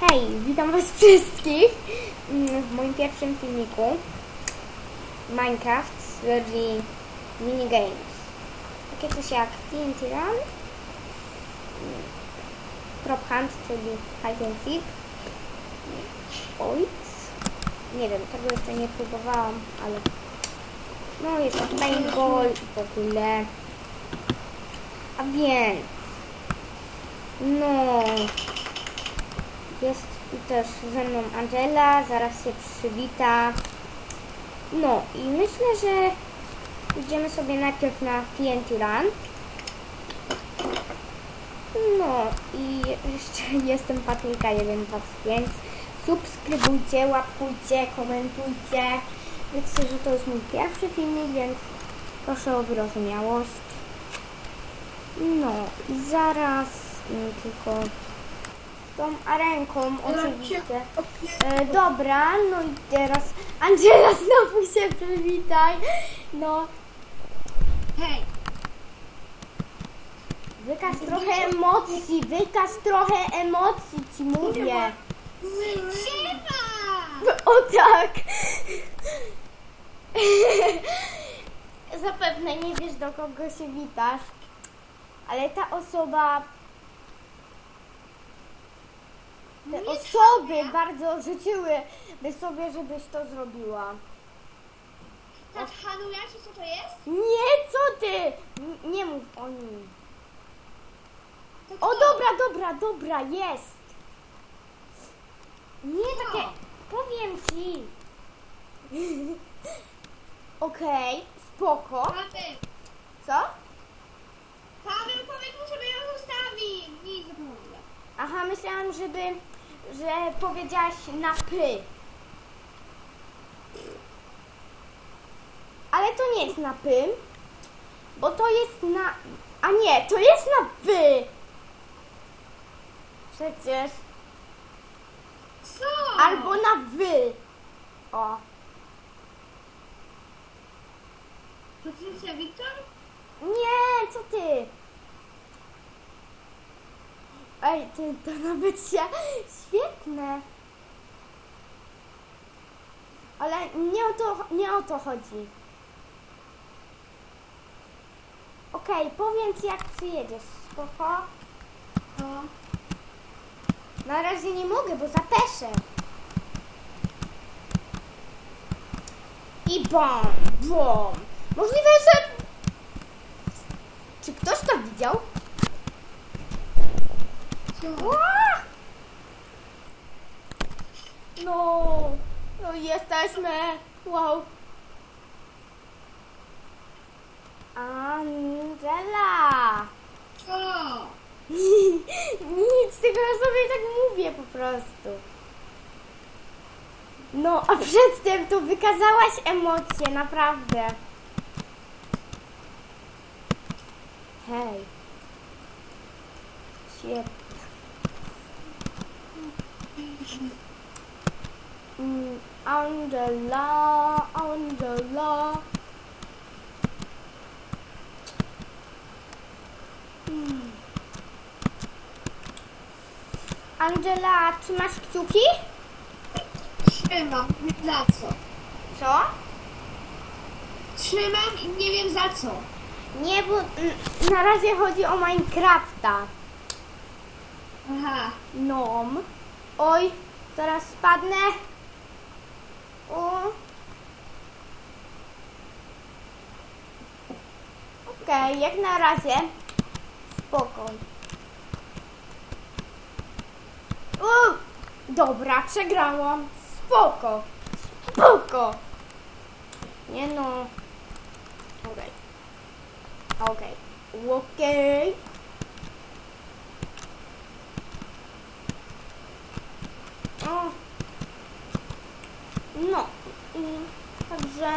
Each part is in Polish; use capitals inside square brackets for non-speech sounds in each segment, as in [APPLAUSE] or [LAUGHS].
Hej, witam was wszystkich mm, w moim pierwszym filmiku Minecraft serii Minigames. Takie coś jak TNT Run, mm, Prop Hunt, czyli Hide and Seek, Oits, nie wiem, tego jeszcze nie próbowałam, ale no jest paintball i w ogóle. A więc, no, jest też ze mną Angela, zaraz się przywita. No i myślę, że idziemy sobie najpierw na TNT Run. No i [LAUGHS] jeszcze jestem Patryka 125. Subskrybujcie, łapkujcie, komentujcie. Wiecie, że to jest mój pierwszy filmik, więc proszę o wyrozumiałość. No i zaraz mm, tylko tą arenką oczywiście. E, dobra, no i teraz Angela [LAUGHS] znowu się przywitaj. No, Hej, wykaż trochę emocji, wykaż trochę emocji ci mówię. siema! O tak! [LAUGHS] Zapewne nie wiesz do kogo się witasz, ale ta osoba, te osoby bardzo życzyły by sobie, żebyś to zrobiła. Tak, Hanuja, czy co to jest? Nie, co ty? N- Nie mów o nim. To O, kto? dobra, dobra, dobra, jest. Nie takie, powiem ci. [LAUGHS] Okej, spoko. Paweł, Co? Paweł, powiedz mu, żeby ją zostawił. Nie. Aha, myślałam, żeby, że powiedziałaś na py. Ale to nie jest na py, bo to jest na... A nie, to jest na py. Przecież. Co? Albo na wy. O. Patrycja Wiktor? Nie, co ty? Ej, ty, to się... [LAUGHS] Świetne. Ale nie o to, nie o to chodzi. Okej, powiem ci jak przyjedziesz. Spoko. No. Na razie nie mogę, bo zapeszę. I bom, bom. Możliwe, że... Czy ktoś to widział? Co? Ła! No, no jesteśmy. Wow. Angela. Co? [LAUGHS] Nic, tylko ja sobie tak mówię po prostu. No, a przedtem to wykazałaś emocje, naprawdę. Hej. Świetnie. Mm, Angela, Angela. Mm. Angela, trzymasz kciuki? Trzymam. Za co? Co? Trzymam i nie wiem za co. Nie, bo mm, na razie chodzi o Minecrafta. Aha. Nom. Oj, zaraz spadnę. O. Okej, jak na razie. Spoko. U, dobra, przegrałam. Spoko. Spoko. Nie no. Okej. Okej. Okej. O. No. I także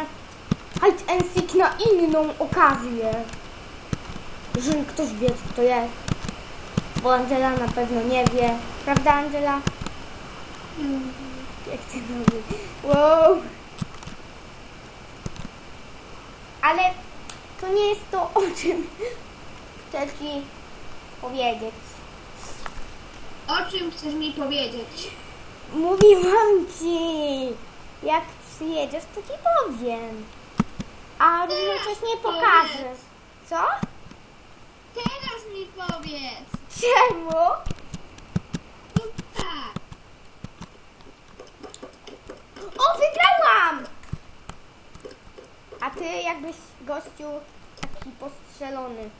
hide and seek na inną okazję. Jeżeli ktoś wie, co to jest. Bo Angela na pewno nie wie. Prawda, Angela? Jak ty robisz? Wow. Ale to nie jest to, o czym chcę ci powiedzieć. O czym chcesz mi powiedzieć? Mówiłam ci, jak przyjedziesz, to ci powiem. A równocześnie pokażę. powiedz. Co? Teraz mi powiedz. Czemu? No tak. O, wygrałam! A ty jakbyś gościu taki postrzelony.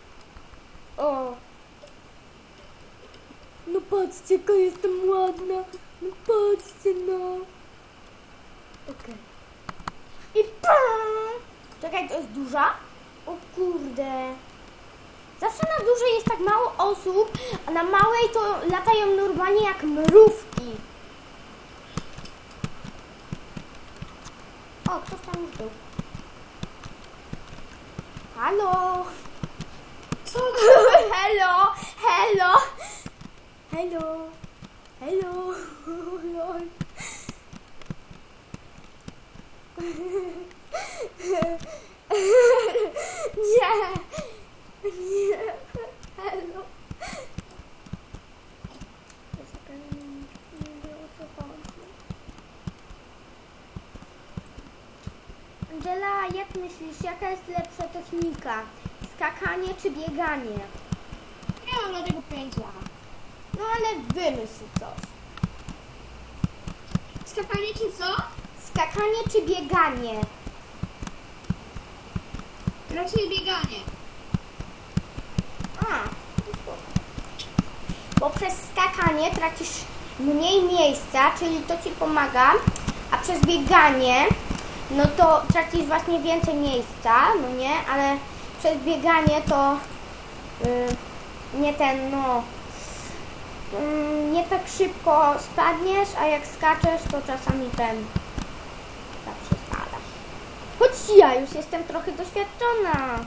O. No patrzcie, jaka jestem ładna. No patrzcie, no. Okej. Czekaj, to jest duża? O kurde. Zawsze na dużej jest tak mało osób, a na małej to latają normalnie jak mrówki. O, ktoś tam już był. Halo? Co [LAUGHS] Hello, hello, hello, hello, [LAUGHS] lol. [LAUGHS] Nie, nie, hello. Nie wiem o co chodzi. Jak myślisz, jaka jest lepsza technika? Skakanie czy bieganie? Nie mam na tego pojęcia. No ale wymyśl coś. Skakanie czy co? Skakanie czy bieganie? Raczej bieganie. A, bo przez skakanie tracisz mniej miejsca, czyli to ci pomaga, a przez bieganie, no to tracisz właśnie więcej miejsca, no nie, ale przez bieganie to y, nie ten, no, y, nie tak szybko spadniesz, a jak skaczesz, to czasami ten zawsze spadasz. Choć ja już jestem trochę doświadczona.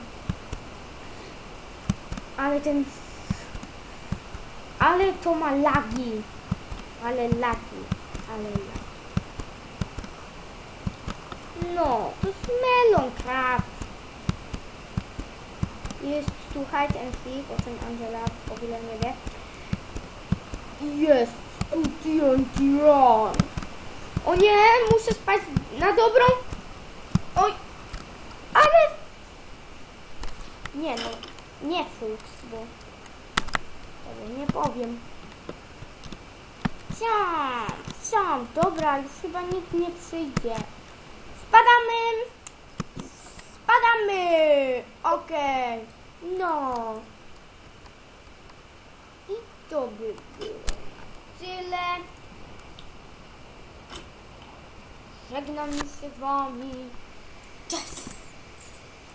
Ale ten. Ale to ma lagi. Ale lagi. Ale lagi. No, to jest Meloncraft. Jest tu hide and seek, o czym Angela w ogóle nie wie. Jest TNT Run. O nie, muszę spać na dobrą. Oj, ale nie no, nie fuks, bo nie powiem. Siam, siam, dobra, już chyba nikt nie przyjdzie. Spadamy! Okej, no. I to by było tyle. Żegnam się z wami. Cześć!